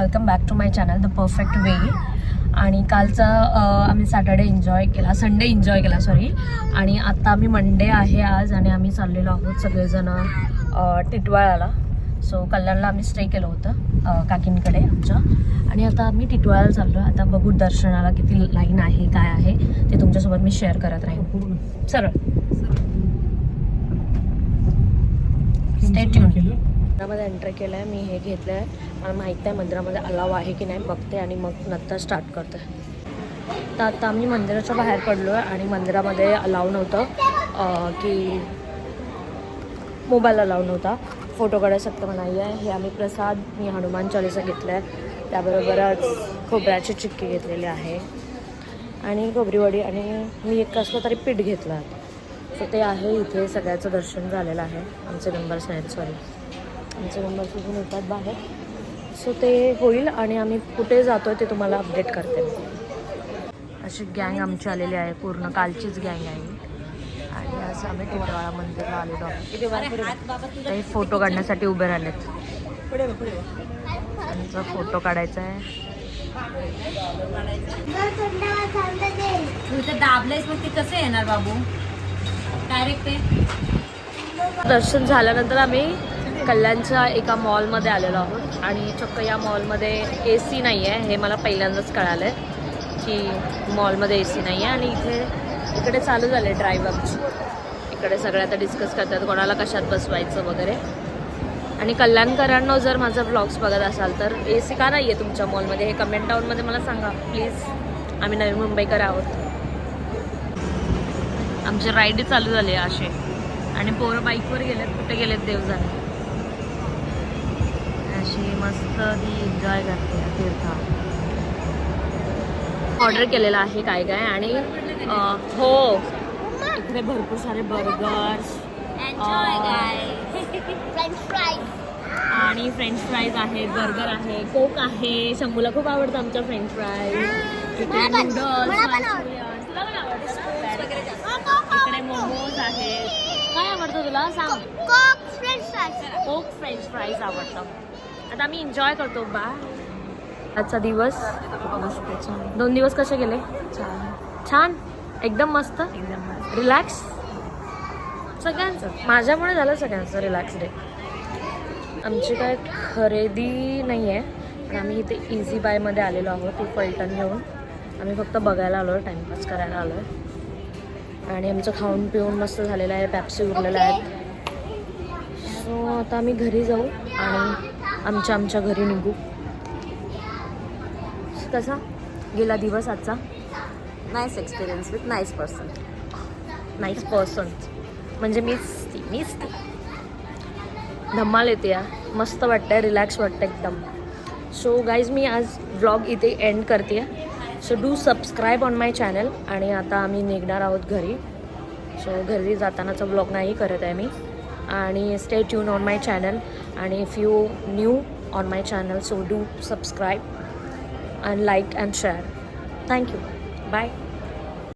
Welcome back to my channel the perfect way आणि कालचा आम्ही सॅटर्डे एन्जॉय केला संडे एन्जॉय केला सॉरी आणि आत्ता आम्ही मंडे आहे आज आणि आम्ही चाललेलो आहोत सगळेजण अ, टिटवाळाला. सो कल्याणला आम्ही स्टे केलं होतं काकींकडे आमच्या. आणि आता आम्ही टिटवाळाला चाललो आता बघू दर्शनाला किती लाईन आहे काय आहे ते तुमच्यासोबत मी शेअर करत राहीन. सरळ. स्टे ट्यून मंदिरामध्ये एंट्री केलं आहे मी हे घेतलं आहे मला माहीत आहे मंदिरामध्ये अलाव आहे की नाही बघते आणि मग नंतर स्टार्ट करते. तर आता आम्ही मंदिराच्या बाहेर पडलो आहे आणि मंदिरामध्ये अलाव नव्हतं. की मोबाईल अलाव नव्हता. फोटो काढायला सक्त नाही आहे हे आम्ही प्रसाद मी हनुमान चालीसा घेतलं आहे त्याबरोबरच खोबऱ्याची चिक्की घेतलेली आहे. आणि खोबरीवडी आणि मी एक कसलं तरी पीठ घेतलं आहे. सो ते आहे इथे सगळ्याचं दर्शन झालेलं आहे. आमचे मेंबर्स आहेत सॉरी आमचे मेंबर्स इथून येतात बाहेर. सो ते होईल आणि आम्ही कुठे जातो ते तुम्हाला अपडेट करते. अशी गँग आमची आलेली आहे. पूर्ण कालचीच गँग आहे. आणि असं आम्ही टिटवाळा मंदिरला आलेलो आहोत. ते फोटो काढण्यासाठी उभे राहिलेत. त्यांचा फोटो काढायचा आहे. दाबलंयस मग ते कसं येणार बाबू? डायरेक्ट ते दर्शन झाल्यानंतर आम्ही कल्याणच्या एका मॉलमध्ये आलेलो आहोत. आणि चक्क या मॉलमध्ये ए सी नाही आहे. हे मला पहिल्यांदाच कळालं आहे की मॉलमध्ये ए सी नाही आहे. आणि इथे इकडे चालू झाले ड्राईव्ह आमची इकडे सगळे आता डिस्कस करतात कोणाला कशात बसवायचं वगैरे. आणि कल्याणकरांनो जर माझा ब्लॉग्स बघत असाल तर ए सी का नाही आहे तुमच्या मॉलमध्ये? हे कमेंट डाऊनमध्ये मला सांगा. प्लीज आम्ही नवी मुंबईकर आहोत. आमचे राईड चालू झाले असे. आणि पोरं बाईकवर गेलेत. कुठे गेलेत देव जाणे मस्त ती एन्जॉय करते तीर्थ. ऑर्डर केलेलं आहे काय काय आणि हो. इकडे भरपूर सारे बर्गर्स आणि फ्रेंच फ्राईज आहेत बर्गर आहे कोक आहे. शंभूला खूप आवडतं आमच्या फ्रेंच फ्राईज इकडे नूडल्स इकडे मोमोज आहेत. काय आवडतं तुला? सांग. कोक फ्रेंच फ्राईज आवडतं. आता आम्ही एन्जॉय करतो बा. आजचा दिवस. मस्त छान दोन दिवस कसे गेले? छान. छान एकदम मस्त. रिलॅक्स सगळ्यांचं. माझ्यामुळे झालं सगळ्यांचं रिलॅक्स डे आमची काय खरेदी नाही आहे पण आम्ही इथे इझी बायमध्ये आलेलो आहोत ती पलटण घेऊन. आम्ही फक्त बघायला आलो आहे टाईमपास करायला आलो आहे आणि आमचं खाऊन पिऊन मस्त झालेलं आहे पॅप्सी उरलेलं आहे. सो आता आम्ही घरी जाऊ आणि आमच्या आमच्या घरी निघू. कसा? गेला दिवस आजचा? Nice experience with nice person nice person म्हणजे मीच ती मीच ती. धम्माल येते या मस्त वाटतंय रिलॅक्स वाटतं एकदम. सो गाईज मी आज व्लॉग इथे एंड करते. So do subscribe on my channel आणि आता आम्ही निघणार आहोत घरी. सो घरी जातानाचा व्लॉग नाही करत आहे मी. आणि stay tune on my channel And if you new on my channel, so do subscribe and like and share. Thank you. Bye.